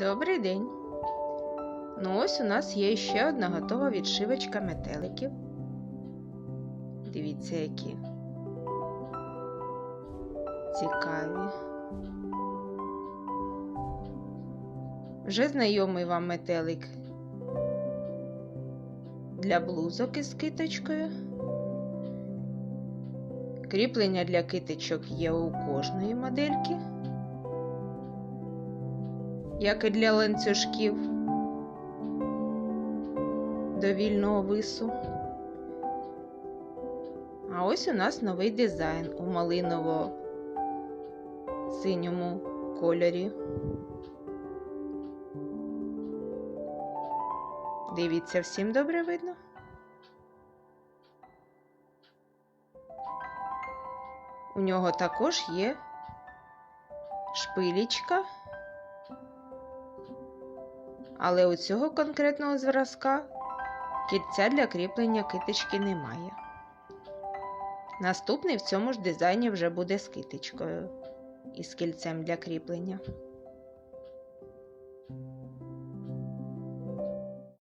Добрий день. Ну ось у нас є ще одна готова відшивочка метеликів. Дивіться, які цікаві. Вже знайомий вам метелик для блузок із киточкою. Кріплення для китичок є у кожної модельки як і для ланцюжків до вільного вису. А ось у нас новий дизайн у малиново-синьому кольорі. Дивіться, всім добре видно. У нього також є шпилічка. Але у цього конкретного зразка кільця для кріплення китички немає. Наступний в цьому ж дизайні вже буде з китичкою і з кільцем для кріплення.